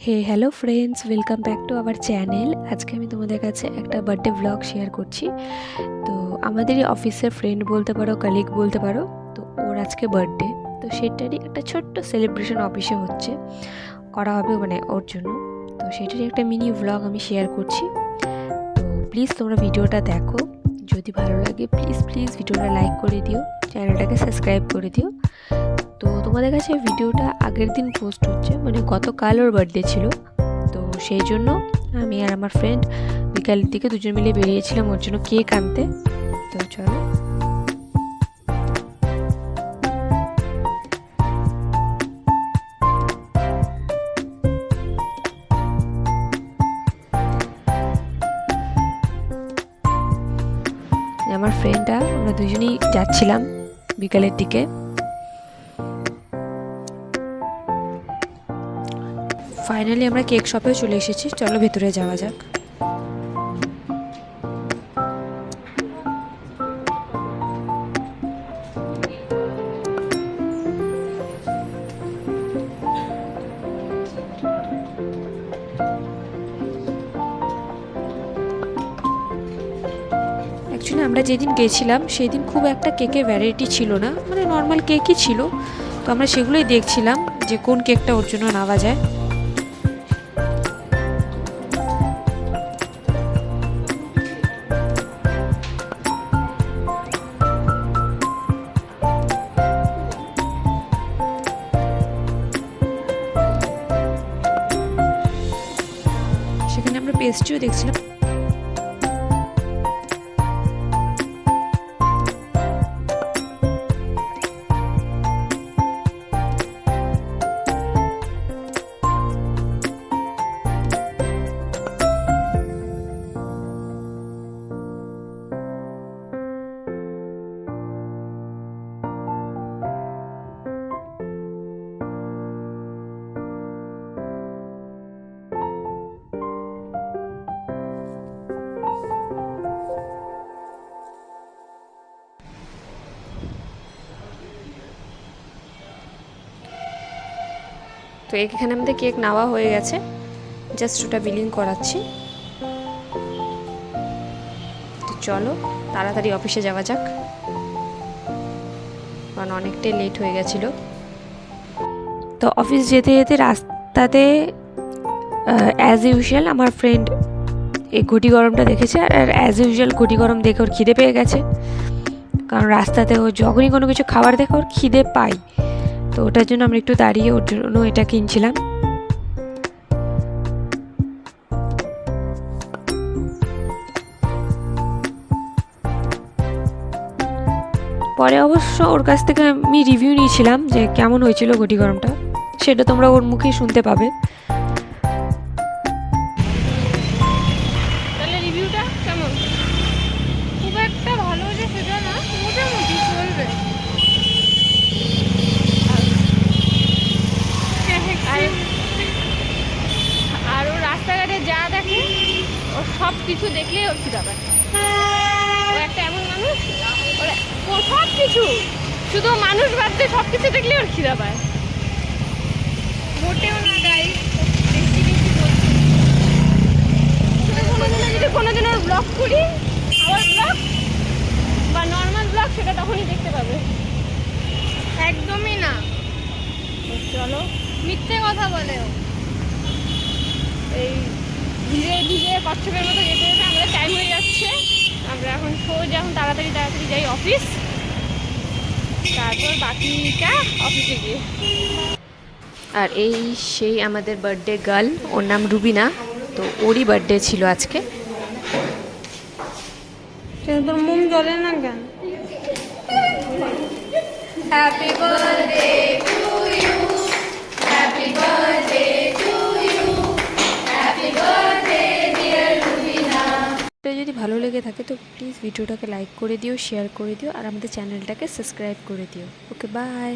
Hey hello friends welcome back to our channel আজকে আমি তোমাদের কাছে একটা বার্থডে ব্লগ শেয়ার করছি। তো আমাদেরই অফিসের ফ্রেন্ড বলতে পারো কালিগ বলতে পারো, তো ওর আজকে বার্থডে তো সেটারই একটা ছোট্ট সেলিব্রেশন অফিসে হচ্ছে। করা হবে মানে ওর জন্য। তো সেটারই একটা মিনি ব্লগ আমি শেয়ার করছি। তো প্লিজ তোমরা ভিডিওটা দেখো। যদি ভালো লাগে প্লিজ প্লিজ ভিডিওটা লাইক করে দিও। চ্যানেলটাকে সাবস্ক্রাইব করে দিও। তো তোমাদের কাছে ভিডিওটা আগের দিন পোস্ট হচ্ছে মানে গতকাল ওর বার্থডে ছিল। তো সেই জন্য আমি আর আমার ফ্রেন্ড বিকালের দিকে দুজন মিলে বেরিয়েছিলাম ওর জন্য কেক আনতে। তো চলো। আমার ফ্রেন্ডটা আমরা দুজনেই যাচ্ছিলাম বিকালের দিকে। ফাইনালি আমরা কেক শপে চলে এসেছি। চলো ভেতরে যাওয়া যাক। অ্যাকচুয়ালি আমরা যেদিন গেছিলাম সেই দিন খুব একটা কেকের ভ্যারাইটি ছিল না। মানে নর্মাল কেকই ছিল। তো আমরা সেগুলোই দেখছিলাম যে কোন কেকটা ওর জন্য নেওয়া যায়। পেস্ট্রিও দেখছিলাম। তো এখানে আমাদের কেক নেওয়া হয়ে গেছে। জাস্ট ওটা বিলিং করাচ্ছি। তো চলো, তাড়াতাড়ি অফিসে যাওয়া যাক। কারণ অনেকটাই লেট হয়ে গেছিল। তো অফিস যেতে যেতে রাস্তাতে অ্যাজ ইউজুয়াল আমার ফ্রেন্ড এই ঘটি গরমটা দেখেছে আর অ্যাজ ইউজুয়াল ঘটি গরম দেখে ওর খিদে পেয়ে গেছে। কারণ রাস্তাতে ও যখনই কোনো কিছু খাবার দেখে ওর খিদে পায়। তো ওটার জন্য আমরা একটু দাঁড়িয়ে ওর জন্য এটা কিনছিলাম। পরে অবশ্য ওর কাছ থেকে আমি রিভিউ নিয়েছিলাম যে কেমন হয়েছিল গটি গরমটা সেটা তোমরা ওর মুখেই শুনতে পাবে। সব কিছু দেখলেই ওর খিদা পায়। ও একটা এমন মানুষ ওর ও সব কিছু শুধু মানুষ বাদ দিয়ে সব কিছু দেখলেই ওর খিদা পায়। মোটেও না গাই বেশি বেশি বলছি। কোনোদিনও যদি কোনোদিন ওর ব্লগ করি আমার ব্লগ বা নর্মাল ব্লগ সেটা তখনই দেখতে পাবে। একদমই না। চলো মিথ্যে কথা বলে ও। এই ধীরে ধীরে কচ্ছপের মতো যেতে যেতে আমাদের টাইম হয়ে যাচ্ছে। আমরা এখন সোজা এখন তাড়াতাড়ি তাড়াতাড়ি যাই অফিস তারপর বাকিটা অফিসে গিয়ে। আর এই সেই আমাদের বার্থডে গার্ল ওর নাম রুবিনা। তো ওরই বার্থডে ছিল আজকে। তোর জ্বলে না কেন? হ্যাপি বার্থডে ভিডিও যদি ভালো লেগে থাকে তো প্লিজ ভিডিওটাকে লাইক করে দিও শেয়ার করে দিও, আর আমাদের চ্যানেলটাকে সাবস্ক্রাইব করে দিও। Okay bye